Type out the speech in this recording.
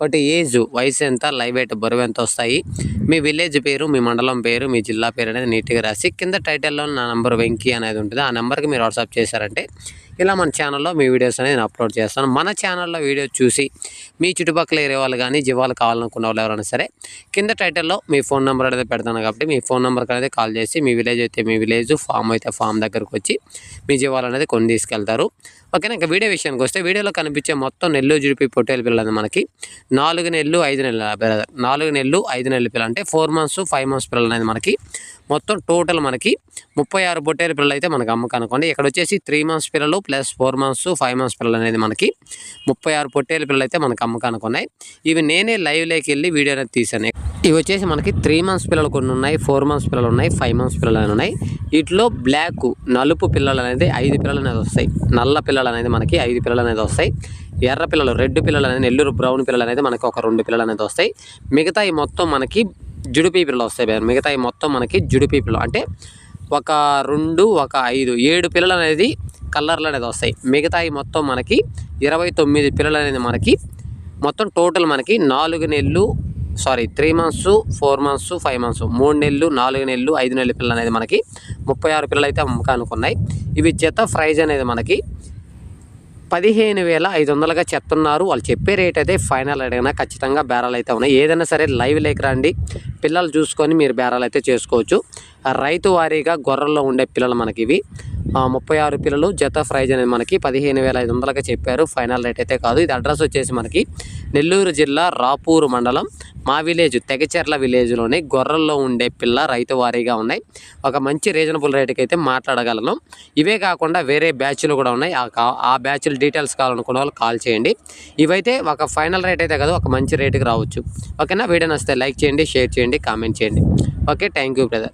వాటి ఏజ్ వయసు ఎంత లైవ్ వెయిట్ బరువు ఎంత వస్తాయి? మీ విలేజ్ పేరు మీ మండలం పేరు మీ జిల్లా పేరు అనేది నీట్గా రాసి కింద టైటిల్లో నా నంబర్ వెంకీ అనేది ఉంటుంది. ఆ నెంబర్కి మీరు వాట్సాప్ చేశారంటే ఇలా మన ఛానల్లో మీ వీడియోస్ అనేది నేను అప్లోడ్ చేస్తాను. మన ఛానల్లో వీడియో చూసి మీ చుట్టుపక్కల ఏరే వాళ్ళు కానీ జీవాలు కావాలనుకున్న వాళ్ళు ఎవరైనా సరే కింద టైటిల్లో మీ ఫోన్ నెంబర్ అనేది పెడతాను కాబట్టి మీ ఫోన్ నెంబర్కి అనేది కాల్ చేసి మీ విలేజ్ అయితే మీ విలేజ్ ఫామ్ అయితే ఫామ్ దగ్గరకు వచ్చి మీ జీవాలు అనేది కొని తీసుకెళ్తారు. ఓకేనా? ఇంకా వీడియో విషయానికి వస్తే వీడియోలో కనిపించే మొత్తం నెల్లు జుడిపి పొట్టేలు పిల్లలు మనకి నాలుగు నెలలు ఐదు నెలల బ్రదర్ నాలుగు నెలలు ఐదు నెలల పిల్లలు. అంటే ఫోర్ మంత్స్ ఫైవ్ మంత్స్ పిల్లలు అనేది మనకి మొత్తం టోటల్ మనకి ముప్పై ఆరు పొట్టేలు పిల్లలు అయితే మనకు అమ్మకం అనుకోండి. ఇక్కడ వచ్చేసి త్రీ మంత్స్ పిల్లలు plus four months five months పిల్లలు అనేది మనకి ముప్పై ఆరు పొట్టేలు పిల్లలు అయితే మనకు అమ్మకం అనుకున్నాయి. ఇవి నేనే లైవ్లోకి వెళ్ళి వీడియో అనేది తీసాను ఇవి వచ్చేసి మనకి త్రీ మంత్స్ పిల్లలు కొన్ని ఉన్నాయి ఫోర్ మంత్స్ పిల్లలు ఉన్నాయి ఫైవ్ మంత్స్ పిల్లలు ఉన్నాయి. వీటిలో బ్లాక్ నలుపు పిల్లలు అనేది ఐదు పిల్లలు అనేది వస్తాయి. నల్ల పిల్లలు అనేది మనకి ఐదు పిల్లలు అనేది వస్తాయి. ఎర్ర పిల్లలు రెడ్ పిల్లలు అనేది నెల్లూరు బ్రౌన్ పిల్లలు అనేది మనకి ఒక రెండు పిల్లలు అనేది వస్తాయి. మిగతా ఈ మొత్తం మనకి జుడిపీ పిల్లలు వస్తాయి మిగతా ఈ మొత్తం మనకి జుడిపీ పిల్లలు అంటే ఒక రెండు ఒక ఐదు ఏడు పిల్లలు అనేది కలర్లు అనేది వస్తాయి. మిగతా ఈ మొత్తం మనకి ఇరవై తొమ్మిది పిల్లలు అనేది మనకి మొత్తం టోటల్ మనకి నాలుగు నెలలు sorry three months four months five months మూడు నెలలు నాలుగు నెలలు ఐదు నెలల పిల్లలు అనేది మనకి ముప్పై ఆరు పిల్లలు అయితే అమ్మకానికి ఉన్నాయి ఇవి జత ప్రైజ్ అనేది మనకి పదిహేను వేల ఐదు వందలుగా చెప్తున్నారు. వాళ్ళు చెప్పే రేట్ అయితే ఫైనల్ అడిగినా ఖచ్చితంగా బేరాలు అయితే ఉన్నాయి. ఏదైనా సరే లైవ్ లేక రండి. పిల్లలు చూసుకొని మీరు బేరాలు అయితే చేసుకోవచ్చు. రైతు వారీగా గొర్రెల్లో ఉండే పిల్లలు మనకి ఇవి. ముప్పై ఆరు పిల్లలు జత ప్రైజ్ అనేది మనకి పదిహేను వేల ఐదు వందలుగా చెప్పారు. ఫైనల్ రేట్ అయితే కాదు. ఇది అడ్రస్ వచ్చేసి మనకి నెల్లూరు జిల్లా రాపూరు మండలం మా విలేజ్ తెగచెర్ల విలేజ్లోని గొర్రెల్లో ఉండే పిల్ల రైతు వారీగా ఉన్నాయి. ఒక మంచి రీజనబుల్ రేటుకి అయితే మాట్లాడగలను. ఇవే కాకుండా వేరే బ్యాచ్లు కూడా ఉన్నాయి. ఆ కా- ఆ బ్యాచ్ల డీటెయిల్స్ కావాలనుకున్న వాళ్ళు కాల్ చేయండి. ఇవైతే ఒక ఫైనల్ రేట్ అయితే కదా ఒక మంచి రేటుకి రావచ్చు. ఓకేనా? వీడియో నచ్చితే లైక్ చేయండి షేర్ చేయండి కామెంట్ చేయండి. Okay thank you brother.